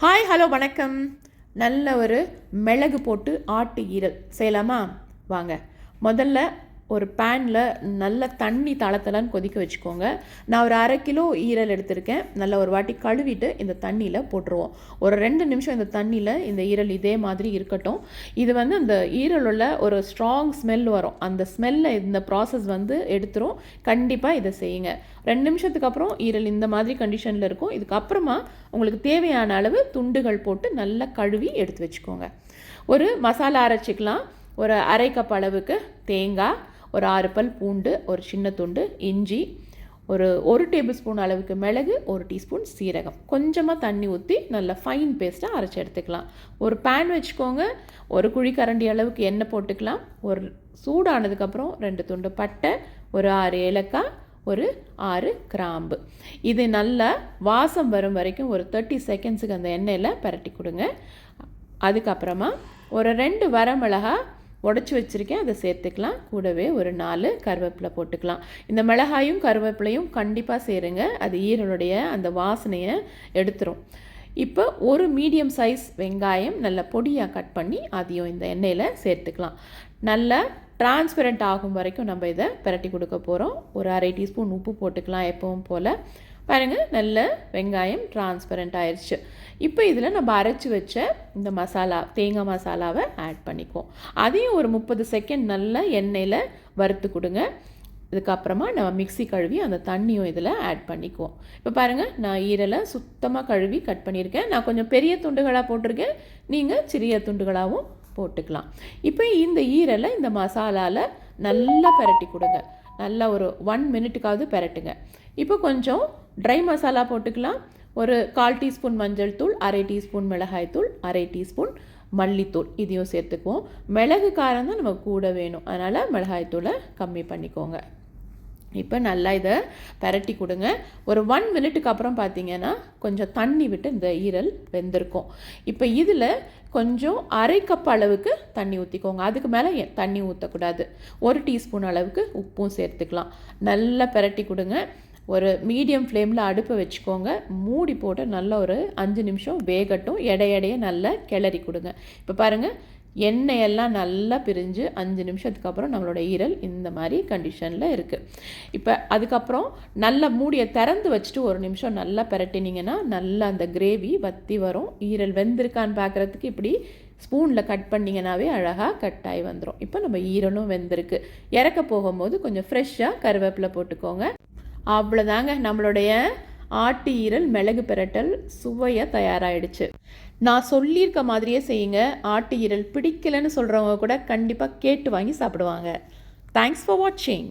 Hi hello வணக்கம். நல்ல ஒரு மிளகு போட்டு ஆட்டு ஈரல். செய்யலாமா? வாங்க. முதல்ல ஒரு பேனில் நல்ல தண்ணி தளத்தலன்னு கொதிக்க வச்சுக்கோங்க. நான் ஒரு அரை கிலோ ஈரல் எடுத்திருக்கேன். நல்லா ஒரு வாட்டி கழுவிட்டு இந்த தண்ணியில் போட்டுருவோம். ஒரு ரெண்டு நிமிஷம் இந்த தண்ணியில் இந்த ஈரல் இதே மாதிரி இருக்கட்டும். இது வந்து அந்த ஈரலுள்ள ஒரு ஸ்ட்ராங் ஸ்மெல் வரும். அந்த ஸ்மெல்லை இந்த ப்ராசஸ் வந்து எடுத்துரும். கண்டிப்பாக இதை செய்யுங்க. ரெண்டு நிமிஷத்துக்கு அப்புறம் ஈரல் இந்த மாதிரி கண்டிஷனில் இருக்கும். இதுக்கப்புறமா உங்களுக்கு தேவையான அளவு துண்டுகள் போட்டு நல்லா கழுவி எடுத்து வச்சுக்கோங்க. ஒரு மசாலா அரைச்சிக்கலாம். ஒரு அரை கப் அளவுக்கு தேங்காய். ஒரு ஆறு பல் பூண்டு ஒரு சின்ன துண்டு இஞ்சி ஒரு ஒரு டேபிள் ஸ்பூன் அளவுக்கு மிளகு ஒரு டீஸ்பூன் சீரகம். கொஞ்சமாக தண்ணி ஊற்றி நல்லா ஃபைன் பேஸ்ட்டாக அரைச்சி எடுத்துக்கலாம். ஒரு பேன் வச்சுக்கோங்க. ஒரு குழி கரண்டி அளவுக்கு எண்ணெய் போட்டுக்கலாம். ஒரு சூடானதுக்கப்புறம் ரெண்டு துண்டு பட்டை ஒரு ஆறு ஏலக்காய் ஒரு ஆறு கிராம்பு. இது நல்லா வாசம் வரும் வரைக்கும் ஒரு தேர்ட்டி செகண்ட்ஸுக்கு அந்த எண்ணெயில் பரட்டி கொடுங்க. அதுக்கப்புறமா ஒரு ரெண்டு வரமிளகா உடச்சி வச்சுருக்கேன் அதை சேர்த்துக்கலாம். கூடவே ஒரு நாலு கருவேப்பிலை போட்டுக்கலாம். இந்த மிளகாயும் கருவேப்பிலையும் கண்டிப்பாக சேருங்க. அது ஈரலுடைய அந்த வாசனையை எடுத்துரும். இப்போ ஒரு மீடியம் சைஸ் வெங்காயம் நல்ல பொடியாக கட் பண்ணி அதையும் இந்த எண்ணெயில் சேர்த்துக்கலாம். நல்லா டிரான்ஸ்பரண்ட் ஆகும் வரைக்கும் நம்ம இதை பிரட்டி கொடுக்க போகிறோம் ஒரு அரை டீஸ்பூன் உப்பு போட்டுக்கலாம் எப்பவும் போல். பாருங்கள் நல்ல வெங்காயம் டிரான்ஸ்பரண்ட் ஆயிடுச்சு இப்போ இதில் நம்ம அரைச்சி வச்ச இந்த மசாலா தேங்காய் மசாலாவை ஆட் பண்ணிக்குவோம். அதையும் ஒரு முப்பது செகண்ட் நல்லா எண்ணெயில் வறுத்து கொடுங்க. இதுக்கப்புறமா நம்ம மிக்சி கழுவி அந்த தண்ணியும் இதில் ஆட் பண்ணிக்குவோம். இப்போ பாருங்கள் நான் ஈரலை சுத்தமாக கழுவி கட் பண்ணியிருக்கேன். நான் கொஞ்சம் பெரிய துண்டுகளாக போட்டிருக்கேன். நீங்கள் சிறிய துண்டுகளாகவும் போட்டுக்கலாம். இப்போ இந்த ஈரலை இந்த மசாலாவில் நல்லா பரட்டி கொடுங்க. நல்லா ஒரு ஒன் மினிட்டுக்காவது பரட்டுங்க. இப்போ கொஞ்சம் ட்ரை மசாலா போட்டுக்கலாம். ஒரு கால் டீஸ்பூன் மஞ்சள் தூள் அரை டீஸ்பூன் மிளகாய் தூள் அரை டீஸ்பூன் மல்லித்தூள் இதையும் சேர்த்துக்குவோம். மிளகு காரம் தான் நமக்கு கூட வேணும். அதனால் மிளகாய் தூளை கம்மி பண்ணிக்கோங்க. இப்போ நல்லா இதை பரட்டி கொடுங்க. ஒரு ஒன் மினிட்டுக்கு அப்புறம் பார்த்தீங்கன்னா கொஞ்சம் தண்ணி விட்டு இந்த ஈரல் வெந்திருக்கும். இப்போ இதில் கொஞ்சம் அரை கப் அளவுக்கு தண்ணி ஊற்றிக்கோங்க அதுக்கு மேலே தண்ணி ஊற்றக்கூடாது ஒரு டீஸ்பூன் அளவுக்கு உப்பும் சேர்த்துக்கலாம். நல்லா பரட்டி கொடுங்க. ஒரு மீடியம் ஃப்ளேமில் அடுப்பை வச்சுக்கோங்க. மூடி போட்டு நல்ல ஒரு அஞ்சு நிமிஷம் வேகட்டும். எடை எடையை நல்லா கிளறி கொடுங்க. இப்போ பாருங்கள் எண்ணெயெல்லாம் நல்லா பிரிஞ்சு அஞ்சு நிமிஷத்துக்கு அப்புறம் நம்மளோட ஈரல் இந்த மாதிரி கண்டிஷனில் இருக்குது இப்போ அதுக்கப்புறம் நல்லா மூடியை திறந்து வச்சுட்டு ஒரு நிமிஷம் நல்லா பரட்டினீங்கன்னா நல்லா அந்த கிரேவி வத்தி வரும். ஈரல் வெந்திருக்கான்னு பார்க்குறதுக்கு இப்படி ஸ்பூனில் கட் பண்ணிங்கனாவே அழகாக கட் ஆகி வந்துடும் இப்போ நம்ம ஈரலும் வெந்திருக்கு. இறக்க போகும்போது கொஞ்சம் ஃப்ரெஷ்ஷாக கருவேப்பிலை போட்டுக்கோங்க. அவ்வளோதாங்க நம்மளுடைய ஆட்டு ஈரல் மிளகு பிரட்டல் சுவையாக தயாராகிடுச்சு நான் சொல்லியிருக்க மாதிரியே செய்யுங்க. ஆட்டு ஈரல் பிடிக்கலன்னு சொல்கிறவங்க கூட கண்டிப்பாக கேட்டு வாங்கி சாப்பிடுவாங்க. தேங்க்ஸ் ஃபார் வாட்சிங்